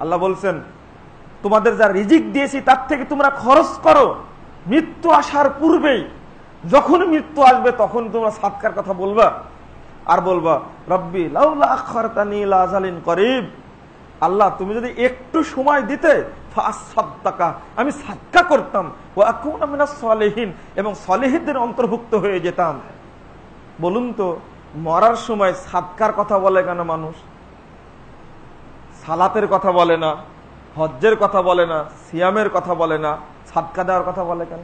আল্লাহ বলছেন, তোমাদের যা রিজিক দিয়েছি তার থেকে তোমরা খরচ করো। মৃত্যু আসার পূর্বেই, যখন মৃত্যু আসবে তখন তোমরা সাতকার কথা বলবা। আর বলবা, রব্বি, লাউলা আখারতানি ইলা আজালিন করিব। আল্লাহ, তুমি যদি একটু সময় দিতে আমি সাদকা করতাম। ও সলেহীন, এবং সলেহীদের অন্তর্ভুক্ত হয়ে যেতাম। বলুন তো, মরার সময় সাদকার কথা বলে কেন মানুষ? সালাতের কথা বলে না, হজ্জের কথা বলে না, সিয়ামের কথা বলে না, সাদকা দেওয়ার কথা বলে কেন?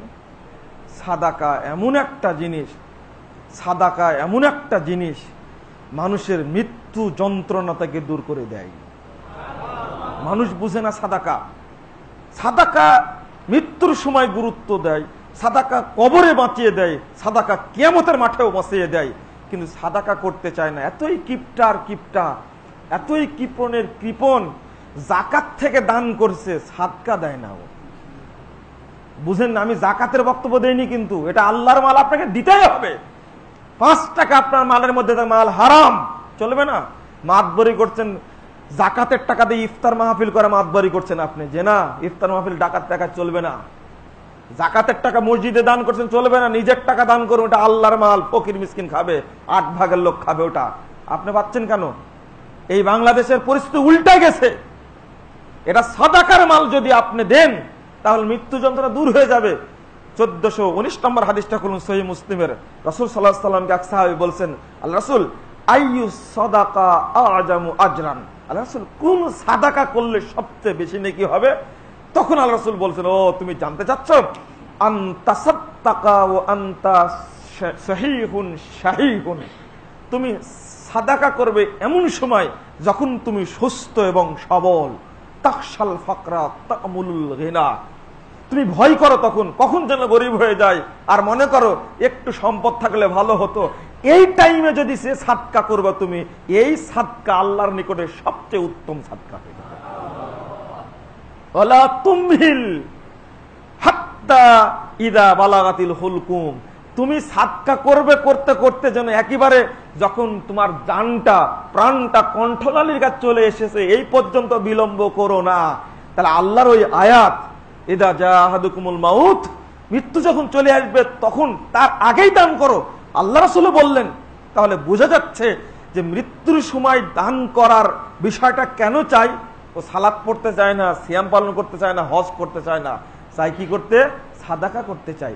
সাদাকা এমন একটা জিনিস, সাদাকা এমন একটা জিনিস মানুষের মৃত্যু যন্ত্রণা থেকে দূর করে দেয়। মানুষ বুঝে না সাদাকা। সাদাকা মৃত্যুর সময় গুরুত্ব দেয়, সাদাকা কবরে বাঁচিয়ে দেয়, সাদাকা কিয়ামতের মাঠেও বাঁচিয়ে দেয়, কিন্তু সাদাকা করতে চায় না। এতই কিপটার কিপটা এতই কৃপণের কৃপণ, জাকাত থেকে দান করছে, সাদকা দেয় না বুঝেন না, আমি জাকাতের বক্তব্য দেইনি কিন্তু, এটা আল্লাহর মাল, আপনাকে দিতেই হবে। পাঁচ টাকা আপনার মালের মধ্যে মাল হারাম। চলবে না। মাতবরি করছেন, জাকাতের টাকা দিয়ে ইফতার মাহফিল করে মাতবরি করছেন আপনি। যে না, ইফতার মাহফিল ডাকাত টাকা চলবে না। জাকাতের টাকা মসজিদে দান করছেন, চলবে না। নিজের টাকা দান করুন, ওটা আল্লাহর মাল, ফকির মিসকিন খাবে, আট ভাগের লোক খাবে ওটা। আপনি পাচ্ছেন কেন? এই বাংলাদেশের পরিস্থিতি উল্টে গেছে। এটা সাদাকার মাল যদি আপনি দেন, তাহলে মৃত্যু যন্ত্রণা দূর হয়ে যাবে। চোদ্দশো উনিশ নম্বর হাদিসটা খুলুন সহি মুসলিমের। রসুল সাল্লাহ সাল্লামকে এক সাহাবি বলছেন আল্লাহ রসুল সদাকা আজামু আজরান? আল্লাহ রসুল, কোন সাদাকা করলে সবচেয়ে বেশি নাকি হবে? তখন আল্লাহ রসুল বলছেন, ও, তুমি জানতে চাচ্ছ? আন্তা সাত্তাকা ও আন্তা শাহিহুন শাহিহুন। তুমি সাদাকা করবে এমন সময় যখন তুমি সুস্থ এবং সবল। তাকশাল ফাকরা তাকমুলুল ঘেনা তুমি ভয় করো তখন, কখন যেন গরিব হয়ে যায়। আর মনে করো, একটু সম্পদ থাকলে ভালো হতো। এই টাইমে যদি সে সাদকা করবে তুমি, এই সাদকা আল্লাহর নিকটে সবচেয়ে উত্তম সাদকা হয়ে যাবে। হাত্তা ইদা বালাগাতিল হুলকুম। তুমি সাদকা করবে, করতে করতে যেন একেবারে যখন তোমার জানটা, প্রাণটা কণ্ঠলালির কাছে চলে এসেছে, এই পর্যন্ত বিলম্ব করো না। তাহলে আল্লাহর ওই আয়াত, ইদা জাহাদুকুমুল মাউত মৃত্যু যখন চলে আসবে, তখন তার আগেই দান করো। আল্লাহ রসুল বললেন, তাহলে বোঝা যাচ্ছে যে মৃত্যুর সময় দান করার বিষয়টা কেন চাই? ও সালাদ পড়তে চায় না, সিয়াম পালন করতে চায় না, হজ করতে চায় না। চাই কি করতে? সাদাকা করতে চাই।